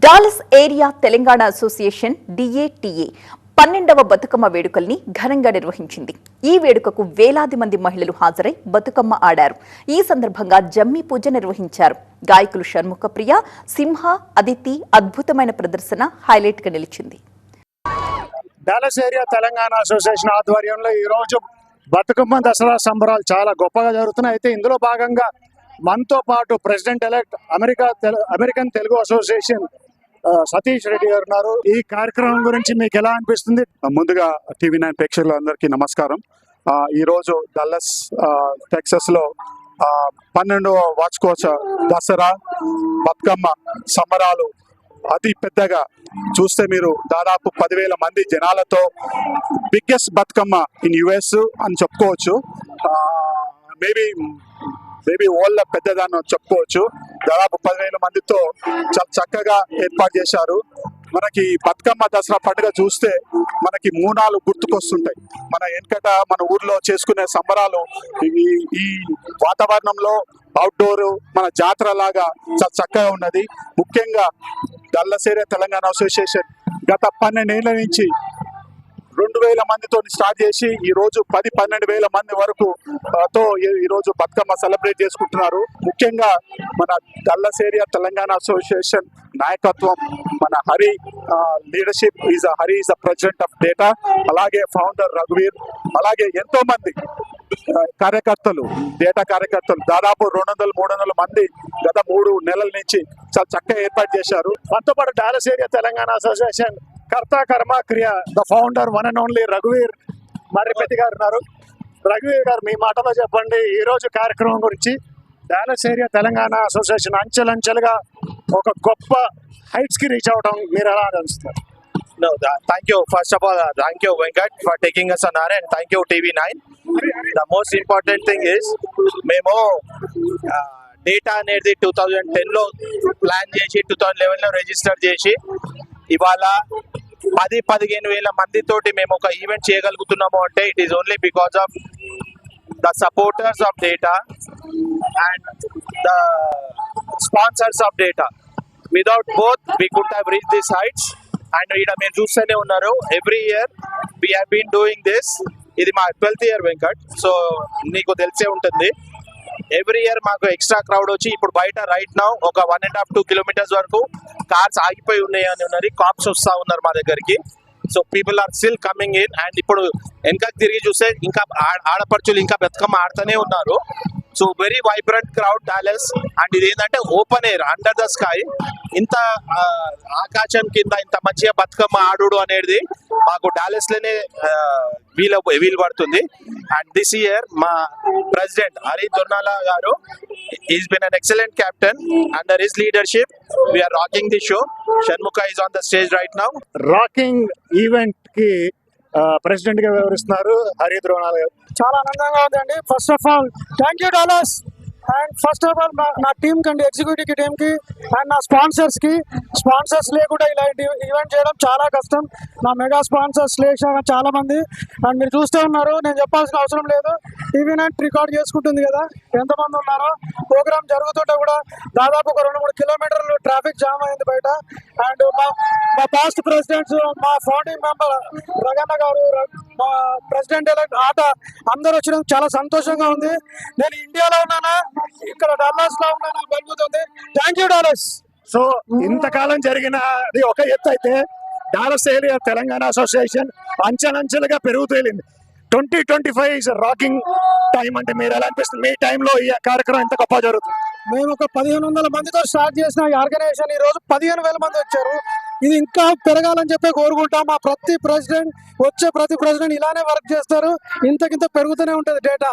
Dallas area Telangana association D A T A పన్నెండవ బతుకమ్మ వేడుకల్ని ఘనంగా నిర్వహించింది. ఈ వేడుకకు వేలాది మంది మహిళలు హాజరై బతుకమ్మ ఆడారు. ఈ సందర్భంగా జమ్మి పూజ నిర్వహించారు. గాయకులు షణ్ముఖప్రియ సింహ అదితి అద్భుతమైన ప్రదర్శన హైలైట్గా నిలిచింది. డాలస్ ఏరియా తెలంగాణ అసోసియేషన్ ఆధ్వర్యంలో ఈ రోజు బతుకమ్మ దసరా సంబరాలు చాలా గొప్పగా జరుగుతున్నాయి. అయితే ఇందులో భాగంగా మనతో పాటు president elect America American Telugu association Satish Reddy garu ఉన్నారు. ఈ కార్యక్రమం గురించి మీకు ఎలా అనిపిస్తుంది? ముందుగా టీవీ నైన్ ప్రేక్షకులందరికీ నమస్కారం. ఈరోజు ఈ రోజు డల్లస్ టెక్సస్లో పన్నెండవ వార్షికోత్సవ దసరా బతుకమ్మ సంబరాలు అతి పెద్దగా చూస్తే మీరు దాదాపు పదివేల మంది జనాలతో బిగ్గెస్ట్ బతుకమ్మ ఇన్ యుఎస్ అని చెప్పుకోవచ్చు. మేబీ మేబీ ఓల్డ్ పెద్దదాన్ని చెప్పుకోవచ్చు. దాదాపు పదివేల మందితో చాలా చక్కగా ఏర్పాటు చేశారు. మనకి బతుకమ్మ దసరా పండుగ చూస్తే మనకి మూనాలు గుర్తుకొస్తుంటాయి. మన వెనకట మన ఊర్లో చేసుకునే సంబరాలు ఈ ఈ వాతావరణంలో అవుట్డోర్ మన జాతర లాగా చాలా చక్కగా ఉన్నది. ముఖ్యంగా దల్లసేరే తెలంగాణ అసోసియేషన్ గత పన్నెండేళ్ళ నుంచి రెండు వేల మందితో స్టార్ట్ చేసి ఈ రోజు పది పన్నెండు వేల మంది వరకు తో ఈ- రోజు బతుకమ్మ సెలబ్రేట్ చేసుకుంటున్నారు. ముఖ్యంగా మన డల్లస్ ఏరియా తెలంగాణ అసోసియేషన్ నాయకత్వం మన Hari leadership is Hari is a president of DATA. అలాగే ఫౌండర్ రఘువీర్ అలాగే ఎంతో మంది కార్యకర్తలు డేటా కార్యకర్తలు దాదాపు రెండు వందల మూడు వందల మంది గత మూడు నెలల నుంచి చాలా చక్కగా ఏర్పాటు చేశారు. మనతో పాటు డాలస్ ఏరియా తెలంగాణ అసోసియేషన్ కర్త కర్మ క్రియ. The founder one and only రఘువీర్ Marripetti garu ఉన్నారు. రఘువీర్ గారు మీ మాటలో చెప్పండి. ఈ రోజు కార్యక్రమం గురించి డాలస్ ఏరియా తెలంగాణ అసోసియేషన్ అంచెలంచెలుగా ఒక గొప్ప హైట్స్కి రీచ్ అవడం మీరు ఎలా అనిపిస్తారు No, you thank you. First of all, uh, thank you, Venkat, for taking us on air, and thank you, TV9. The most important thing is, మేము uh, డేటా అనేది two thousand టెన్లో ప్లాన్ చేసి two thousand లెవెన్లో register చేసి ఇవాళ పది పదిహేను వేల మందితోటి మేము ఒక ఈవెంట్ చేయగలుగుతున్నాము అంటే it is only because of the supporters of DATA and the sponsors of DATA without both we could have reach this heights and ఇక్కడ మీరు చూస్తూనే ఉన్నారు every year we have been doing this ఇది మా twelfth year Venkat so నీకు తెలిసే ఉంటుంది every year మాకు ఎక్స్ట్రా క్రౌడ్ వచ్చి ఇప్పుడు బయట రైట్ నౌ ఒక one and half two kilometres వరకు కార్స్ ఆగిపోయి ఉన్నాయి అని ఉన్నది. కాప్స్ వస్తా ఉన్నారు మా దగ్గరికి. So people are still coming in and ఇప్పుడు వెనకకి తిరిగి చూస్తే ఇంకా ఆడపడుచులు ఇంకా బతుకమ్మ ఆడుతూనే ఉన్నారు. So very vibrant crowd palace and ఇది ఏంటంటే open air under the sky ఇంత ఆకాశం కింద ఇంత మంచిగా బతుకమ్మ ఆడుడు అనేది మాకు డాలెస్లోనే వీల వీలు వీలు పడుతుంది. అండ్ దిస్ ఇయర్ మా president Hari Dornala garu is been an excellent captain under his leadership we are rocking the show Shanmukha is on the stage right now rocking ఈవెంట్కి ప్రెసిడెంట్గా వివరిస్తున్నారు. హరి ద్రోణాలు గారు. చాలా ఆనందంగా ఉందండి. First of all thank you Dallas and first of all నా team కండి executive టీమ్కి అండ్ నా స్పాన్సర్స్కి. స్పాన్సర్స్ లేకుండా ఇలాంటి ఈవెంట్ చేయడం చాలా కష్టం. నా మెగా స్పాన్సర్స్ లేచిన చాలా మంది. అండ్ మీరు చూస్తూ ఉన్నారు. నేను చెప్పాల్సిన అవసరం లేదు. టీవీ నైన్ రికార్డ్ చేసుకుంటుంది కదా? ఎంతమంది ఉన్నారో? ప్రోగ్రామ్ జరుగుతుంటే కూడా దాదాపు ఒక రెండు మూడు కిలోమీటర్లు ట్రాఫిక్ జామ్ అయింది బయట. అండ్ మా మా పాస్ట్ ప్రెసిడెంట్స్ మా ఫౌండింగ్ మెంబర్ రగన్న గారు ర- మా ప్రెసిడెంట్ ఎలక్ట్ ఆట అందరూ వచ్చినందుకు చాలా సంతోషంగా ఉంది. నేను ఇండియాలో ఉన్నానా? ఇక్కడ డల్లాస్లో ఉన్నానా? కలుగుతుంది థ్యాంక్ యూ డాలర్స్ సో ఇంతకాలం జరిగిన అది ఒక ఎత్తు అయితే డాలస్ ఏరియా తెలంగాణ అసోసియేషన్ అంచెలంచెలుగా పెరుగుతూ వెళ్ళింది. Twenty twenty five is rocking time అంటే మీరు ఎలా అనిపిస్తుంది? మీ టైంలో ఈ కార్యక్రమం ఎంత గొప్ప జరుగుతుంది? మేము ఒక పదిహేను వందల మందితో స్టార్ట్ చేసిన ఈ ఆర్గనైజేషన్ ఈ రోజు పదిహేను వేల మంది వచ్చారు. ఇది ఇంకా పెరగాలని చెప్పి కోరుకుంటాం. మా ప్రతి ప్రెసిడెంట్ వచ్చే ప్రతి ప్రెసిడెంట్ ఇలానే వర్క్ చేస్తారు. ఇంతకింత పెరుగుతూనే ఉంటుంది data.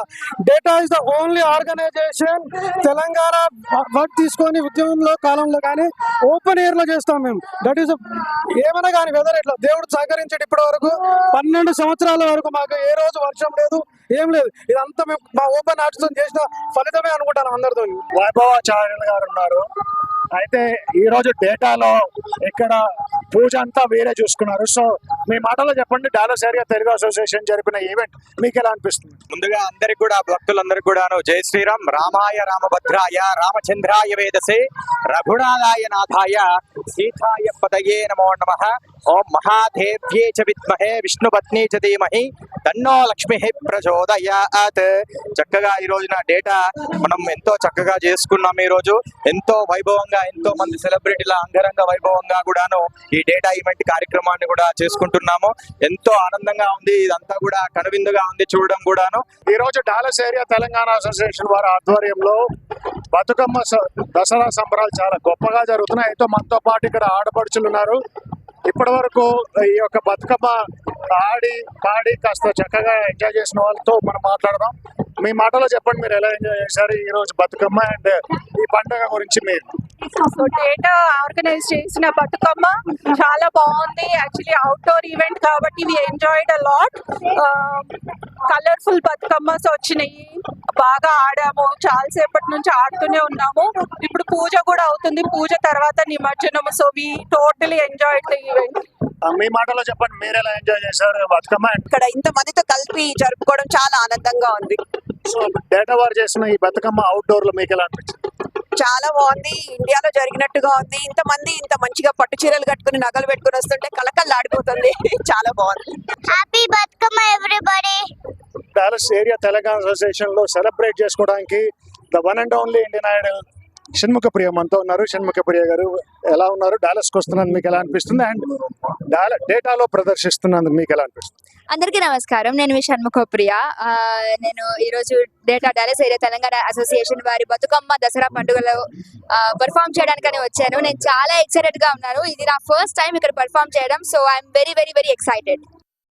Data is the only organisation. Telangana work తీసుకొని ఉద్యమంలో కాలంలో కానీ ఓపెన్ ఎయిర్లో చేస్తాం మేము. దట్ ఈస్ ఏమైనా కానీ వెదర్ ఇట్లా దేవుడు సహకరించాడు ఇప్పటి వరకు పన్నెండు సంవత్సరాల వరకు మాకు ఏ రోజు వర్షం లేదు ఏం లేదు. ఇదంతా మేము మా ఓపెన్ ఆర్ట్స్ చేసిన ఫలితమే అనుకుంటాను అందరితో వైభవాచార్యులు గారు ఉన్నారు. అయితే ఈ రోజు డేటాలో ఇక్కడ పూజ అంతా వేరే చూసుకున్నారు. సో మీ మాటలో చెప్పండి డాలస్ ఏరియా తెలుగు అసోసియేషన్ జరిపిన ఈవెంట్ మీకు ఎలా అనిపిస్తుంది? ముందుగా అందరికి కూడా భక్తులందరికీ కూడాను జై శ్రీరామ్. రామాయ రామభద్రాయ రామచంద్రాయ వేదసే రఘునాథాయ నాథాయ సీతాయ పదయే నమో నమ. ఓం మహాదేవ్యే చ విద్మహే విష్ణుపత్ని చ ధీమహి. తన్నో లక్ష్మి ప్రచోదయాత్. చక్కగా ఈ రోజున డేటా మనం ఎంతో చక్కగా చేసుకున్నాం ఈ రోజు ఎంతో వైభవంగా ఎంతో మంది సెలబ్రిటీల అంగరంగ వైభవంగా కూడాను ఈ ఈ డేటా ఈవెంట్ కార్యక్రమాన్ని కూడా చేసుకుంటున్నాము. ఎంతో ఆనందంగా ఉంది. ఇదంతా కూడా కనువిందుగా ఉంది చూడడం కూడాను. ఈ రోజు డాలస్ ఏరియా తెలంగాణ అసోసియేషన్ వారి ఆధ్వర్యంలో బతుకమ్మ స- దసరా సంబరాలు చాలా గొప్పగా జరుగుతున్నాయి. అయితే మనతో పాటు ఇక్కడ ఆడపడుచులు ఉన్నారు. ఇప్పటి వరకు ఈ యొక్క బతుకమ్మ ఆడి పాడి కాస్త చక్కగా ఎంజాయ్ చేసిన వాళ్ళతో మనం మాట్లాడదాం. మీ మాటలో చెప్పండి మీరు ఎలా ఎంజాయ్ చేశారు ఈ రోజు బతుకమ్మ అండ్ ఈ పండుగ గురించి మీరు? సో డేటా ఆర్గనైజ్ చేసిన బతుకమ్మ చాలా బాగుంది. యాక్చువల్లీ అవుట్డోర్ ఈవెంట్ కాబట్టి we enjoyed a lot colourful Bathukammas వచ్చినాయి. బాగా ఆడాము. చాలాసేపటి నుంచి ఆడుతూనే ఉన్నాము. ఇప్పుడు పూజ కూడా అవుతుంది. పూజ తర్వాత నిమజ్జనము. So we totally enjoyed the event మీ మాటలో చెప్పండి. మీరు ఎలా ఎంజాయ్ చేశారు బతుకమ్మ? ఇక్కడ ఇంత మందితో కలిపి జరుపుకోవడం చాలా ఆనందంగా ఉంది. సో డేటా వారు చేసిన ఈ బతుకమ్మ అవుట్డోర్లో మీకు ఎలా అనిపించింది? చాలా బాగుంది. ఇండియాలో జరిగినట్టుగా ఉంది. ఇంత మంది ఇంత మంచిగా పట్టు చీరలు కట్టుకుని నగలు పెట్టుకుని వస్తుంటే కలకల్లాడిపోతుంది చాలా బాగుంది. Happy Bathukamma everybody Dallas area Telangana అసోసియేషన్లో సెలబ్రేట్ చేసుకోవడానికి the one and only Indian Idol Shanmukha Priya మనతో ఉన్నారు. షణ్ముఖ ప్రియ గారు ఎలా ఉన్నారు? డాలస్కి వస్తున్నందుకు మీకు ఎలా అనిపిస్తుంది? అండ్ డేటాలో ప్రదర్శిస్తున్నందుకు మీకు ఎలా అనిపిస్తుంది? అందరికీ నమస్కారం. నేను మీ షణ్ముఖప్రియ నేను ఈరోజు DATA Dallas area Telangana association వారి బతుకమ్మ దసరా పండుగలో పర్ఫామ్ చేయడానికని వచ్చాను. నేను చాలా ఎక్సైటెడ్గా ఉన్నాను. ఇది నా ఫస్ట్ టైం ఇక్కడ పర్ఫామ్ చేయడం. So I'm very very very excited